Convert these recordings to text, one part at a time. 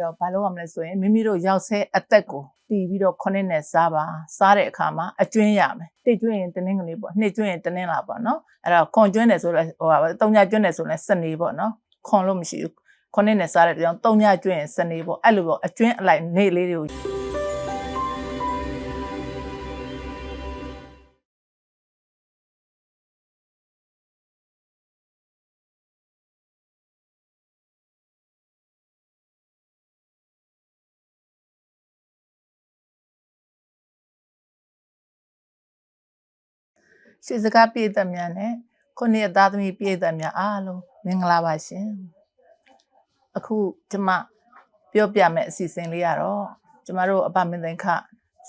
တော့ဘာလို့ရမလဲဆိုရင်မိမိတို့ရောက်ဆဲအသက်ကိုတည်ပြီးတော့ခုနှစ်နဲ့စားပါစားတဲ့အခါမှာအကျွင်းရမယ်တိတ်ကျွင်းရင်တင်းင်းကလေးပေါ့နှစ်ကျွင်းရင်တင်းင်းလာပေါ့နော်အဲ့တော့ခွန်ကျွင်းတယ်ဆိုလဲဟိုပါတုံညကျွင်းတယ်ဆိုလဲစနေပေါ့နော်ခွန်လို့မရှိဘူးခုနှစ်နဲ့စားတဲ့ကြောင်တုံညကျွင်းရင်စနေပေါ့အဲ့လိုပေါ့အကျွင်းအလိုက်နေလေးတွေကို ရှေ့စကားပြည့်သက်များနဲ့ခုနှစ်ရက်သားသမီးပြည့်သက်များအားလုံးမင်္ဂလာပါရှင်အခုကျမပြောပြမယ့်အစီအစဉ်လေးကတော့ကျမတို့အပမင်းသိန်းခ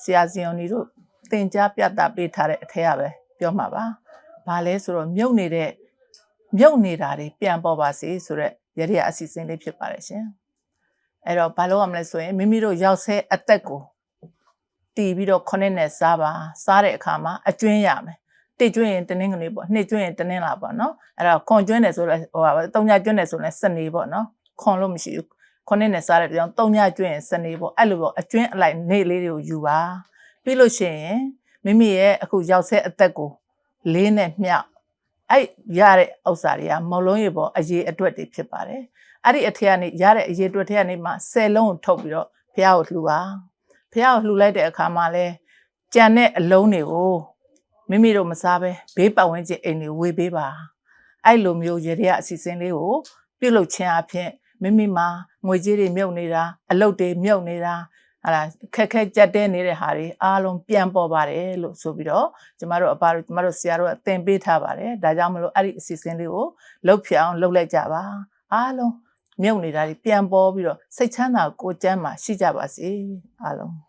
ဆရာဇင်အောင်ကြီးတို့သင်ကြားပြသပေးထားတဲ့အထက်ရပဲပြောမှာပါဘာလဲဆိုတော့မြုပ်နေတဲ့မြုပ်နေတာတွေပြန်ပေါ်ပါစေဆိုတော့ရရအစီအစဉ်လေးဖြစ်ပါတယ်ရှင်အဲ့တော့ဘာလို့ရမလဲဆိုရင်မိမိတို့ရောက်ဆဲအသက်ကိုတည်ပြီးတော့ခုနှစ်နဲ့စားပါစားတဲ့အခါမှာအကျွင်းရမယ် တိတ်ကျွင်းရင်တင်းင်းကလေးပေါ့နှစ်ကျွင်းရင်တင်းင်းလာပေါ့နော်အဲ့တော့ခွန်ကျွင်းတယ်ဆိုလဲဟိုပါတုံညကျွင်းတယ်ဆိုလဲစနေပေါ့နော်ခွန်လို့မရှိဘူးခွန်နဲ့နဲ့စားတဲ့ကြောင်တုံညကျွင်းရင်စနေပေါ့အဲ့လိုပေါ့အကျွင်းအလိုက်နေလေးတွေကိုယူပါပြီးလို့ရှိရင်မိမိရဲ့အခုရောက်ဆဲအသက်ကိုလေးနဲ့မြောက်အဲ့ရတဲ့ဥစ္စာတွေကမလုံးရေပေါ့အရေးအတွက်တွေဖြစ်ပါတယ်အဲ့ဒီအထက်ကနေရတဲ့အရေးအတွက်ထက်ကနေမှ10လုံးကိုထုတ်ပြီးတော့ဖះကိုလှူပါဖះကိုလှူလိုက်တဲ့အခါမှာလဲကြံတဲ့အလုံးတွေကို မိမိတို့မစားပဲဘေးပတ်ဝန်းကျင်အိမ်တွေဝေပေးပါအဲ့လိုမျိုးရေရအစီအစဉ်လေးကိုပြုလုပ်ခြင်းအဖြစ်မိမိမှာငွေကြေးတွေမြုပ်နေတာအလုပ်တွေမြုပ်နေတာဟာလာခက်ခက်ကြက်တဲနေတဲ့ဟာတွေအားလုံးပြန်ပေါ်ပါတယ်လို့ဆိုပြီးတော့ကျမတို့အပါတို့ကျမတို့ဆရာတို့ကသင်ပေးထားပါတယ်ဒါကြောင့်မလို့အဲ့ဒီအစီအစဉ်လေးကိုလှုပ်ဖြစ်အောင်လှုပ်လိုက်ကြပါအားလုံးမြုပ်နေတာတွေပြန်ပေါ်ပြီးတော့စိတ်ချမ်းသာကိုယ်ကျမ်းမှာရှိကြပါစေအားလုံး